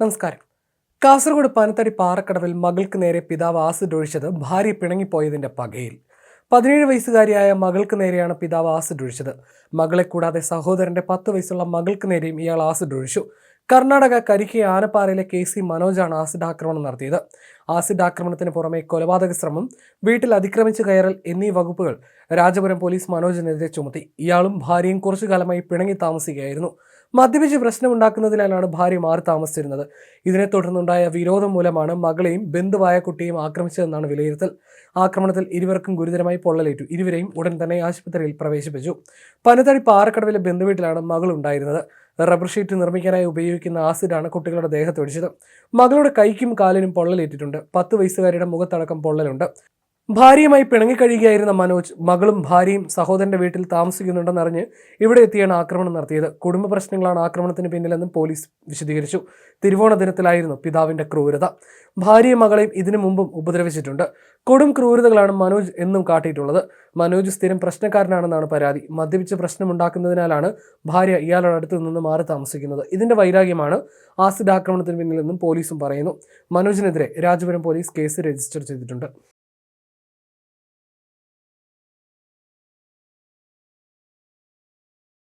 നമസ്കാരം. കാസർഗോഡ് പനത്തടി പാറക്കടവിൽ മകൾക്ക് നേരെ പിതാവ് ആസിഡ് ഒഴിച്ചത് ഭാര്യ പിണങ്ങിപ്പോയതിന്റെ പകയിൽ. പതിനേഴ് വയസ്സുകാരിയായ മകൾക്ക് നേരെയാണ് പിതാവ് ആസിഡ് ഒഴിച്ചത്. മകളെ കൂടാതെ സഹോദരന്റെ പത്ത് വയസ്സുള്ള മകൾക്ക് നേരെയും ഇയാൾ ആസിഡ് ഒഴിച്ചു. കർണാടക കരിക്കി ആനപ്പാറയിലെ കെ സി മനോജാണ് ആസിഡ് ആക്രമണം നടത്തിയത്. ആസിഡ് ആക്രമണത്തിന് പുറമെ കൊലപാതക ശ്രമം വീട്ടിൽ അതിക്രമിച്ചു കയറൽ എന്നീ വകുപ്പുകൾ രാജപുരം പോലീസ് മനോജിനെതിരെ ചുമത്തി. ഇയാളും ഭാര്യയും കുറച്ചു കാലമായി പിണങ്ങി താമസിക്കുകയായിരുന്നു. മദ്യപിച്ച് പ്രശ്നമുണ്ടാക്കുന്നതിനാലാണ് ഭാര്യ മാറി താമസിച്ചിരുന്നത്. ഇതിനെ തുടർന്നുണ്ടായ വിരോധം മൂലമാണ് മകളെയും ബന്ധുവായ കുട്ടിയെയും ആക്രമിച്ചതെന്നാണ് വിലയിരുത്തൽ. ആക്രമണത്തിൽ ഇരുവർക്കും ഗുരുതരമായി പൊള്ളലേറ്റു. ഇരുവരെയും ഉടൻ തന്നെ ആശുപത്രിയിൽ പ്രവേശിപ്പിച്ചു. പനത്തടി പാറക്കടവിലെ ബന്ധുവീട്ടിലാണ് മകൾ ഉണ്ടായിരുന്നത്. റബ്ബർ ഷീറ്റ് നിർമ്മിക്കാനായി ഉപയോഗിക്കുന്ന ആസിഡാണ് കുട്ടികളുടെ ദേഹത്തൊഴിച്ചത്. മകളുടെ കൈക്കും കാലിനും പൊള്ളലേറ്റിട്ടുണ്ട്. പത്ത് വയസ്സുകാരിയുടെ മുഖത്തടക്കം പൊള്ളലുണ്ട്. ഭാര്യയുമായി പിണങ്ങിക്കഴിയുകയായിരുന്ന മനോജ് മകളും ഭാര്യയും സഹോദരന്റെ വീട്ടിൽ താമസിക്കുന്നുണ്ടെന്നറിഞ്ഞ് ഇവിടെ എത്തിയാണ് ആക്രമണം നടത്തിയത്. കുടുംബ പ്രശ്നങ്ങളാണ് ആക്രമണത്തിന് പിന്നിലെന്നും പോലീസ് വിശദീകരിച്ചു. തിരുവോണ ദിനത്തിലായിരുന്നു പിതാവിന്റെ ക്രൂരത. ഭാര്യയും മകളെയും ഇതിനു മുമ്പും ഉപദ്രവിച്ചിട്ടുണ്ട്. കൊടും ക്രൂരതകളാണ് മനോജ് എന്നും കാട്ടിയിട്ടുള്ളത്. മനോജ് സ്ഥിരം പ്രശ്നക്കാരനാണെന്നാണ് പരാതി. മദ്യപിച്ച് പ്രശ്നമുണ്ടാക്കുന്നതിനാലാണ് ഭാര്യ ഇയാളുടെ അടുത്ത് നിന്ന് മാറി താമസിക്കുന്നത്. ഇതിന്റെ വൈരാഗ്യമാണ് ആസിഡ് ആക്രമണത്തിന് പിന്നിലെന്നും പോലീസും പറയുന്നു. മനോജിനെതിരെ രാജപുരം പോലീസ് കേസ് രജിസ്റ്റർ ചെയ്തിട്ടുണ്ട്.